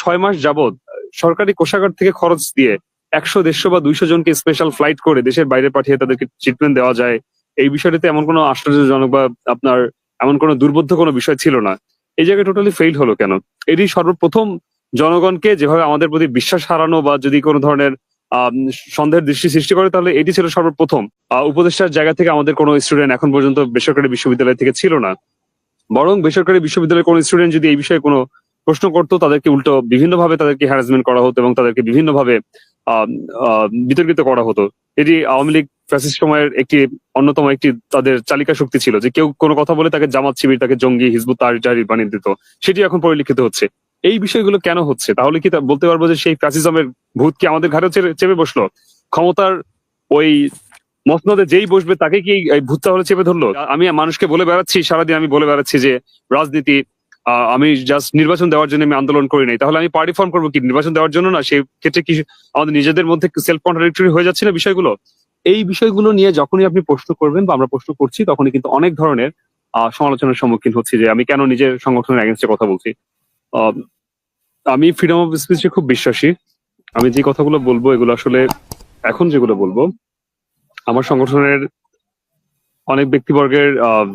ছয় মাস যাবৎ সরকারি কোষাগার থেকে খরচ দিয়ে একশো, দেড়শো বা দুইশো জনকে স্পেশাল ফ্লাইট করে দেশের বাইরে পাঠিয়ে তাদেরকে ট্রিটমেন্ট দেওয়া যায়। এই বিষয়টিতে এমন কোনো আশ্চর্যজনক বা আপনার এমন কোনো দুর্বোধ্য কোনো বিষয় ছিল না। এই জায়গায় টোটালি ফেইল হলো কেন? এটি সর্বপ্রথম জনগণকে যেভাবে আমাদের প্রতি বিশ্বাস হারানো বা যদি কোনো ধরনের সন্দেহের দৃষ্টি সৃষ্টি করে, তাহলে এটি ছিল সর্বপ্রথম। উপদেষ্টার জায়গা থেকে আমাদের কোনো স্টুডেন্ট এখন পর্যন্ত বেসরকারি বিশ্ববিদ্যালয় থেকে ছিল না। বরং বেসরকারি বিশ্ববিদ্যালয়ের কোনো স্টুডেন্ট যদি এই বিষয়ে কোনো প্রশ্ন করতো, তাদেরকে উল্টো বিভিন্নভাবে তাদেরকে হ্যারাসমেন্ট করা হতো এবং তাদেরকে বিভিন্নভাবে বিতর্কিত করা হতো। এটি আওয়ামী লীগ ফ্যাসিস্ট সময়ের একটি অন্যতম একটি তাদের চালিকা শক্তি ছিল যে কেউ কোনো কথা বলে তাকে জামাত শিবির, তাকে জঙ্গি, হিজবুত, তারি টারি বানিয়ে দিত। সেটি এখন পরিলক্ষিত হচ্ছে। এই বিষয়গুলো কেন হচ্ছে? তাহলে কি বলতে পারব যে সেই ফ্যাসিজমের ভূত কি আমাদের ঘাড়ে চেপে- বসল? ক্ষমতার ওই মসনদে যেই বসবে তাকে কি ভূত তাহলে চেপে ধরলো? আমি মানুষকে বলে বেড়াচ্ছি, সারাদিন আমি বলে বেড়াচ্ছি যে রাজনীতি আমি জাস্ট নির্বাচন দেওয়ার জন্য আমি আন্দোলন করি নাই। তাহলে আমি পার্টি ফর্ম করব কি? নির্বাচন দেওয়ার জন্য না? সেই ক্ষেত্রে কি আমাদের নিজেদের মধ্যে সেলফ কন্ট্রাডিক্টরি হয়ে যাচ্ছে না বিষয়গুলো? এই বিষয়গুলো নিয়ে যখনই আপনি প্রশ্ন করবেন বা আমরা প্রশ্ন করছি, তখনই কিন্তু অনেক ধরনের সমালোচনার সম্মুখীন হচ্ছি যে আমি কেন নিজের সংগঠনের এগেনস্টে কথা বলছি। আমি ফ্রিডম অফ স্পিচে খুব বিশ্বাসী। আমি যে কথাগুলো বলব, এগুলো আসলে এখন যেগুলো বলব, আমার সংগঠনের অনেক ব্যক্তিবর্গের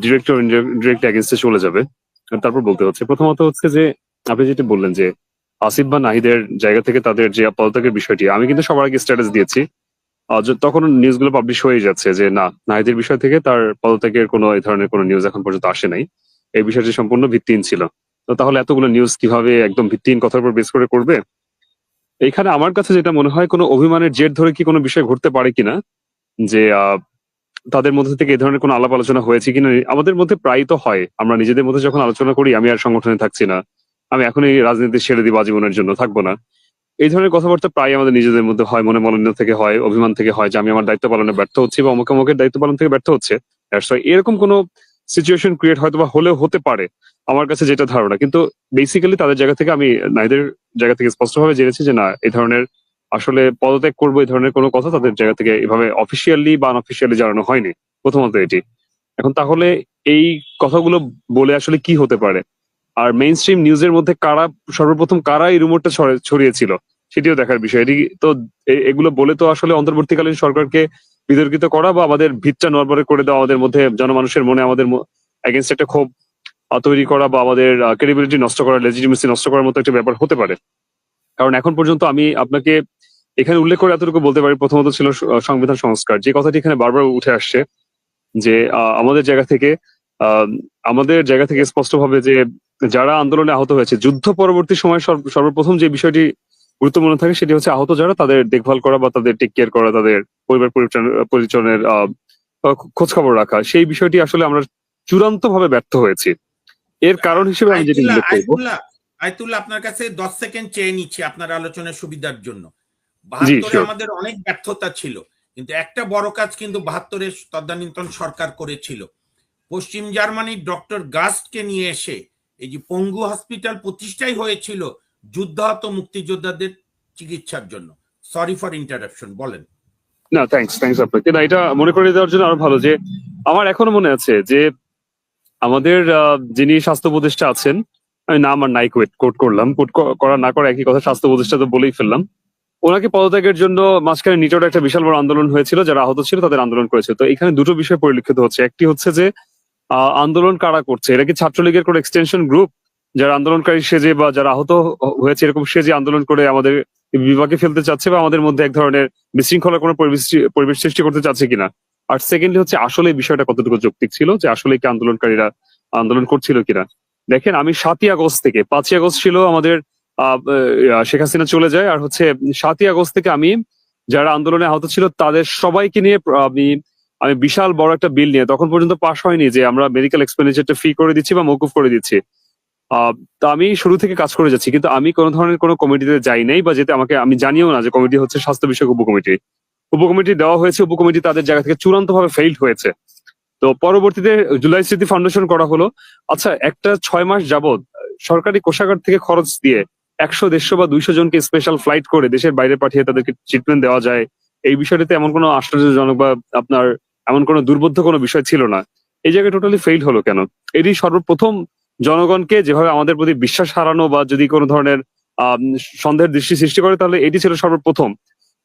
ডিরেক্টর ডিরেক্ট এগেনস্টে চলে যাবে। তারপর বলতে হচ্ছে প্রথমত হচ্ছে যে আপনি যেটা বললেন যে আসিফ বা নাহিদের জায়গা থেকে তাদের যে পদত্যাগের বিষয়টি আমি কিন্তু সবার আগে স্ট্যাটাস দিয়েছি। তখন নিউজগুলো পাবলিশ হয়ে যাচ্ছে যে না নাহিদের বিষয় থেকে তার পদত্যাগের কোনো এই ধরনের কোনো নিউজ এখন পর্যন্ত আসে নাই। এই বিষয়টি সম্পূর্ণ ভিত্তিহীন ছিল। তো তাহলে এতগুলো নিউজ কীভাবে একদম ভিত্তিহীন কথার উপর বেস করে করবে? এইখানে আমার কাছে যেটা মনে হয় কোনো অভিমানের জের ধরে কি কোনো বিষয় ঘটতে পারে কিনা? যে আহ, তাদের মধ্যে থেকে এই ধরনের কোনো আলাপ আলোচনা হয়েছে কিনা, আমাদের মধ্যে প্রায় তো হয়। আমরা নিজেদের মধ্যে যখন আলোচনা করি, আমি আর সংগঠনে থাকছি না। আমি এখনই রাজনীতি ছেড়ে দিব আজীবনের জন্য, থাকব না। এই ধরনের কথাবার্তা প্রায় আমাদের নিজেদের মধ্যে হয় মনে মলিন্য থেকে হয়, অভিমান থেকে হয় যে আমি আমার দায়িত্ব পালনে ব্যর্থ হচ্ছি বা অমুক অমুকের দায়িত্ব পালন থেকে ব্যর্থ হচ্ছে। এরকম কোনো সিচুয়েশন ক্রিয়েট হয়তো বা হলেও হতে পারে, আমার কাছে যেটা ধারণা। কিন্তু বেসিক্যালি তাদের জায়গা থেকে আমি নাইদের জায়গা থেকে স্পষ্টভাবে জেনেছি যে না এই ধরনের আসলে পদত্যাগ করব এই ধরনের কোনো কথা তাদের জায়গা থেকে এভাবে অফিসিয়ালি বা আনঅফিসিয়ালি জানানো হয়নি। প্রথমত এটি। এখন তাহলে এই কথাগুলো বলে আসলে কি হতে পারে? আর মেইন স্ট্রিম নিউজের মধ্যে কারা, সর্বপ্রথম কারা এই রুমোরটা ছড়িয়েছিল সেটিও দেখার বিষয়। এটি তো এগুলো বলে তো আসলে অন্তর্বর্তীকালীন সরকারকে বিতর্কিত করা বা আমাদের ভিতটা নড়বড়ে করে দেওয়া আমাদের মধ্যে জনমানুষের মনে আমাদের একটা ক্ষোভ তৈরি করা বা আমাদের ক্রেডিবিলিটি নষ্ট করা লেজিটিমেসি নষ্ট করার মতো একটা ব্যাপার হতে পারে। কারণ এখন পর্যন্ত আমি আপনাকে এখানে উল্লেখ করে এতটুকু বলতে পারি প্রথমত ছিল সংবিধান সংস্কার। যে কথাটি এখানে বারবার উঠে আসছে যে আমাদের জায়গা থেকে আহ, আমাদের জায়গা থেকে স্পষ্টভাবে যে যারা আন্দোলনে আহত হয়েছে যুদ্ধ পরবর্তী সময় সর্বপ্রথম যে বিষয়টি গুরুত্বপূর্ণ থাকে সেটি হচ্ছে আহত যারা তাদের দেখভাল করা বা তাদের টেক কেয়ার করা তাদের পরিবার আহ, খোঁজ খবর রাখা সেই বিষয়টি আসলে আমরা চূড়ান্ত ভাবে ব্যর্থ হয়েছি। এর কারণ হিসেবে আমি যেটি উল্লেখ করব আয়তুল্লাহ আপনার কাছে দশ সেকেন্ড চেয়ে নিচ্ছি আপনার আলোচনার সুবিধার জন্য। বাহাত্তরে. আমাদের অনেক ব্যর্থতা ছিল কিন্তু একটা বড় কাজ কিন্তু বাহাত্তরের তদানীন্তন সরকার করেছিল। পশ্চিম জার্মানির ডক্টর গাস্টকে নিয়ে এসে এই যে পঙ্গু হসপিটাল প্রতিষ্ঠাই হয়েছিল যুদ্ধাহত মুক্তিযোদ্ধাদের চিকিৎসার জন্য। সরি ফর ইন্টারাপশন বলেন। না থ্যাঙ্কস থ্যাঙ্কস আপনাকে না এটা মনে করে দেওয়ার জন্য আরও ভালো যে আমার এখনও মনে আছে যে আমাদের যিনি স্বাস্থ্য উপদেষ্টা আছেন আমি নাম আর ওয়েট কোট করলাম। কোট করা, না করা একই কথা স্বাস্থ্য উপদেষ্টা তো বলেই ফেললাম। ওনাকে পদত্যাগের জন্য মাঝখানে নিটোর একটা বিশাল বড় আন্দোলন হয়েছিল, যারা আহত ছিল তাদের আন্দোলন করেছে তো এখানে দুটো বিষয় পরিলক্ষিত হচ্ছে। একটি হচ্ছে যে আন্দোলন কারা করছে? এটা কি ছাত্রলীগের কোনো এক্সটেনশন গ্রুপ যারা আন্দোলনকারী সেজে বা যারা আহত হয়েছে, এরকম সেজে আন্দোলন করে আমাদের বিভাগে ফেলতে চাচ্ছে বা আমাদের মধ্যে এক ধরনের বিশৃঙ্খলার কোনো পরিবেশ সৃষ্টি করতে চাচ্ছে কিনা? আর সেকেন্ডলি হচ্ছে, আসলে বিষয়টা কতটুকু যৌক্তিক ছিল যে আসলে কি আন্দোলনকারীরা আন্দোলন করছিল কিনা? দেখেন, আমি সাতই আগস্ট থেকে, পাঁচই আগস্ট ছিল আমাদের শেখ হাসিনা চলে যায়, আর হচ্ছে সাতই আগস্ট থেকে আমি যারা আন্দোলনে আহত ছিল, তাদের সবাইকে নিয়ে আমি আমি বিশাল বড় একটা বিল নিয়ে, তখন পর্যন্ত পাশ হয়নি যে আমরা মেডিকেল এক্সপেন্ডিচারটা ফ্রি করে দিচ্ছি বা মৌকুফ করে দিচ্ছি। তা আমি শুরু থেকে কাজ করে যাচ্ছি, কিন্তু আমি কোনো ধরনের কোনো কমিটিতে যাই নাই বা যেতে আমাকে, আমি জানিও না যে কমিটি হচ্ছে স্বাস্থ্য বিষয়ক উপকমিটি। উপকমিটি দেওয়া হয়েছে, উপকমিটি তাদের জায়গা থেকে চূড়ান্ত ভাবে ফেইল্ড হয়েছে। তো পরবর্তীতে জুলাই স্মৃতি ফাউন্ডেশন করা হলো। আচ্ছা একটা ছয় মাস যাবৎ সরকারি কোষাগার থেকে খরচ দিয়ে একশো, দেড়শো বা দুইশো জনকে স্পেশাল ফ্লাইট করে দেশের বাইরে পাঠিয়ে তাদেরকে ট্রিটমেন্ট দেওয়া যায়, এই বিষয়টিতে এমন কোনো আশ্চর্যজনক বা আপনার এমন কোনো দুর্বোধ্য কোনো বিষয় ছিল না। এই জায়গায় টোটালি ফেইল হলো কেন? এটি সর্বপ্রথম জনগণকে যেভাবে আমাদের প্রতি বিশ্বাস হারানো বা যদি কোনো ধরনের সন্দেহের দৃষ্টি সৃষ্টি করে, তাহলে এটি ছিল সর্বপ্রথম।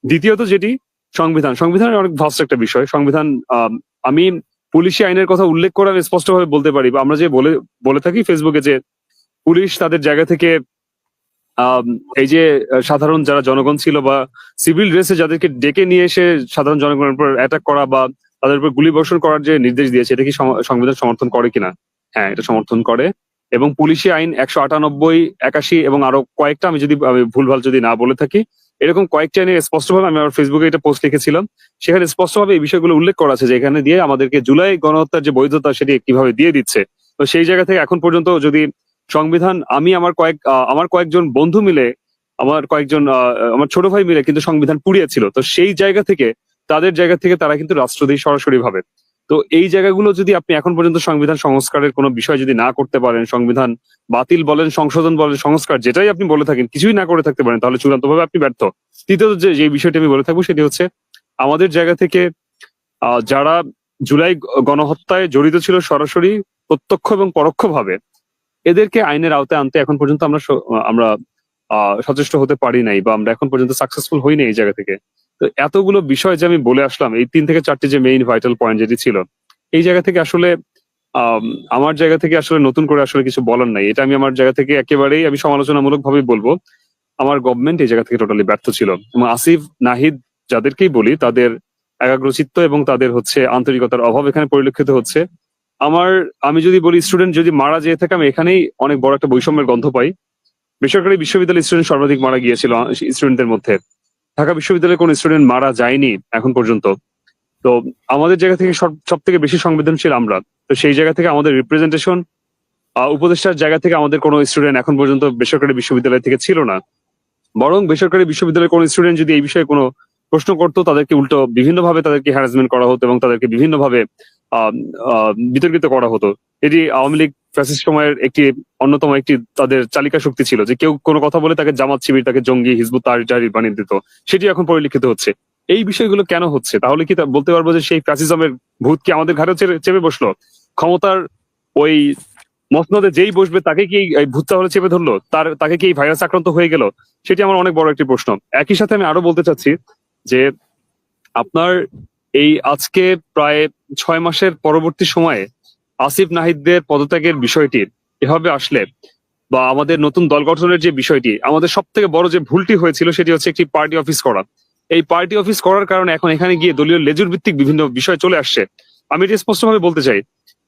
দ্বিতীয়ত যেটি, সংবিধান। সংবিধানের অনেক ভাস্ট একটা বিষয়। সংবিধান আমি পুলিশি আইনের কথা উল্লেখ করে আমি স্পষ্টভাবে বলতে পারি বা আমরা যে বলে বলে থাকি ফেসবুকে যে পুলিশ তাদের জায়গা থেকে এই যে সাধারণ যারা জনগণ ছিল বা সিভিল ড্রেসে যাদেরকে ডেকে নিয়ে এসে সাধারণ জনগণের উপর অ্যাটাক করা বা তাদের উপর গুলি বর্ষণ করার যে নির্দেশ দিয়েছে, এটা কি সংবিধান সমর্থন করে কিনা? হ্যাঁ এটা সমর্থন করে। এবং পুলিশি আইন একশো আটানব্বই, একাশি এবং আরও কয়েকটা আমি যদি ভুলভাল যদি না বলে থাকি এরকম কয়েকটা আইনে স্পষ্টভাবে আমি আমার ফেসবুকে এটা পোস্ট লিখেছিলাম। সেখানে স্পষ্টভাবে এই বিষয়গুলো উল্লেখ করা আছে যে এখানে দিয়ে আমাদেরকে জুলাই গণহত্যার যে বৈধতা সেটি কীভাবে দিয়ে দিচ্ছে। তো সেই জায়গা থেকে এখন পর্যন্ত যদি সংবিধান আমি আমার কয়েক আমার কয়েকজন বন্ধু মিলে, আমার কয়েকজন আমার ছোট ভাই মিলে কিন্তু সংবিধান পুড়িয়েছিল। তো সেই জায়গা থেকে, তাদের জায়গা থেকে তারা কিন্তু রাষ্ট্রদ্রোহী সরাসরি ভাবে। তো এই জায়গাগুলো যদি আপনি এখন পর্যন্ত সংবিধান সংস্কারের কোনো বিষয় যদি না করতে পারেন, সংবিধান বাতিল বলেন, সংশোধন বলেন, সংস্কার যেটাই আপনি বলে থাকেন, কিছুই না করে থাকতে পারেন, তাহলে চূড়ান্তভাবে আপনি ব্যর্থ। তৃতীয়ত যে যে বিষয়টি আমি বলে থাকব সেটি হচ্ছে, আমাদের জায়গা থেকে যারা জুলাই গণহত্যায় জড়িত ছিল সরাসরি প্রত্যক্ষ এবং পরোক্ষভাবে, এদেরকে আইনের আওতায় আনতে এখন পর্যন্ত আমরা আমরা সচেষ্ট হতে পারি নাই বা আমরা এখন পর্যন্ত সাকসেসফুল হইনি এই জায়গা থেকে। তো এতগুলো বিষয় যে আমি বলে আসলাম এই তিন থেকে চারটি যে মেইন ভাইটাল পয়েন্ট যেটি ছিল এই জায়গা থেকে আসলে আম, আমার জায়গা থেকে আসলে নতুন করে আসলে কিছু বলার নাই। এটা আমি আমার জায়গা থেকে একেবারেই আমি সমালোচনামূলক ভাবে বলব আমার গভর্নমেন্ট এই জায়গা থেকে টোটালি ব্যর্থ ছিল। এবং আসিফ নাহিদ যাদেরকেই বলি তাদের একাগ্রচিত্ত এবং তাদের হচ্ছে আন্তরিকতার অভাব এখানে পরিলক্ষিত হচ্ছে। আমার আমি যদি বলি স্টুডেন্ট যদি মারা যেয়ে থাকে আমি এখানেই অনেক বড় একটা বৈষম্যের গন্ধ পাই। বেসরকারি বিশ্ববিদ্যালয়ের স্টুডেন্ট সর্বাধিক মারা গিয়েছিল স্টুডেন্টদের মধ্যে। ঢাকা বিশ্ববিদ্যালয়ে কোন স্টুডেন্ট মারা যায়নি এখন পর্যন্ত। তো আমাদের জায়গা থেকে সব থেকে বেশি সংবেদনশীল আমরা। তো সেই জায়গা থেকে আমাদের রিপ্রেজেন্টেশন উপদেষ্টার জায়গা থেকে আমাদের কোনো স্টুডেন্ট এখন পর্যন্ত বেসরকারি বিশ্ববিদ্যালয় থেকে ছিল না। বরং বেসরকারি বিশ্ববিদ্যালয়ের কোনো স্টুডেন্ট যদি এই বিষয়ে কোনো প্রশ্ন করতো, তাদেরকে উল্টো বিভিন্নভাবে তাদেরকে হ্যারাসমেন্ট করা হতো এবং তাদেরকে বিভিন্নভাবে বিতর্কিত করা হতো। এটি আওয়ামী লীগ ফ্যাসিস্ট সময়ের একটি অন্যতম একটি তাদের চালিকা শক্তি ছিল যে কেউ কোনো কথা বলে তাকে জামাত শিবির, তাকে জঙ্গি, হিজবুত টাহারি বানিয়ে দিত। সেটি এখন পরিলক্ষিত হচ্ছে। এই বিষয়গুলো কেন হচ্ছে? তাহলে কি বলতে পারব যে সেই ফ্যাসিজমের ভূত কি আমাদের চেপে- চেপে বসল? ক্ষমতার ওই মসনদে যেই বসবে, তাকে কি এই ভূত তাহলে চেপে ধরলো? তার, তাকে কি এই ভাইরাস আক্রান্ত হয়ে গেল? সেটি আমার অনেক বড় একটি প্রশ্ন। একই সাথে আমি আরও বলতে চাচ্ছি যে আপনার এই আজকে প্রায় ছয় মাসের পরবর্তী সময়ে আসিফ নাহিদদের পদত্যাগের বিষয়টি এভাবে আসলে বা আমাদের নতুন দল গঠনের যে বিষয়টি, আমাদের সব থেকে বড় যে ভুলটি হয়েছিল সেটি হচ্ছে একটি পার্টি অফিস করা। এই পার্টি অফিস করার কারণে এখন এখানে গিয়ে দলীয় লেজুর ভিত্তিক বিভিন্ন বিষয় চলে আসছে। আমি এটি স্পষ্টভাবে বলতে চাই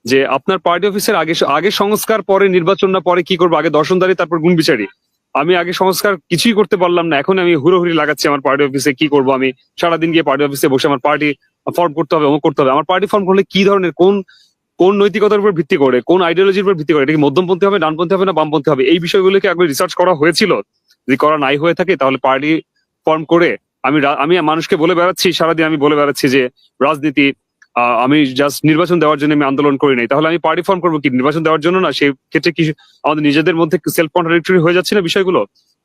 যে আপনার পার্টি অফিসের আগে আগে সংস্কার, পরে নির্বাচন, না পরে কি করব? আগে দর্শনদারি তারপর গুণ বিচারি। আমি আগে সংস্কার কিছুই করতে পারলাম না, এখন আমি হুড়োহুড়ি লাগাচ্ছি আমার পার্টি অফিসে কি করব? আমি সারাদিন গিয়ে পার্টি অফিসে বসে আমার পার্টি ফর্ম করতে হবে, অমুক করতে হবে। আমার পার্টি ফর্ম করলে কি ধরনের, কোন কোন নৈতিকতার উপর ভিত্তি করে, কোন আইডিওলজির উপর ভিত্তি করে, এটা কি মধ্যমপন্থী হবে, ডানপন্থী হবে না বামপন্থী হবে? এই বিষয়গুলোকে একবার রিসার্চ করা হয়েছিল? যদি করা নাই হয়ে থাকে, তাহলে পার্টি ফর্ম করে আমি আমি মানুষকে বলে বেড়াচ্ছি, সারাদিন আমি বলে বেড়াচ্ছি যে, রাজনীতি আমি জাস্ট নির্বাচন দেওয়ার জন্য আমি আন্দোলন করি নাই। তাহলে আমি পার্টি ফর্ম করব কি? নির্বাচন দেওয়ার জন্য না? সেই ক্ষেত্রে কি আমাদের নিজেদের মধ্যে সেলফ কন্ট্রাডিক্টরি হয়ে যাচ্ছে না বিষয়গুলো?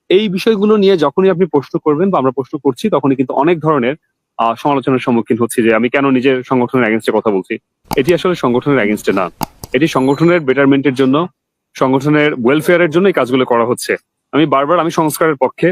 এই বিষয়গুলো নিয়ে যখনই আপনি প্রশ্ন করবেন বা আমরা প্রশ্ন করছি, তখনই কিন্তু অনেক ধরনের সমালোচনার সম্মুখীন হচ্ছি যে আমি কেন নিজের সংগঠনের এগেনস্টে কথা বলছি। এটি আসলে সংগঠনের এগেনস্টে না। এটি সংগঠনের বেটারমেন্টের জন্য, সংগঠনের ওয়েলফেয়ারের জন্য এই কাজগুলো করা হচ্ছে। আমি বারবার আমি সংস্কারের পক্ষে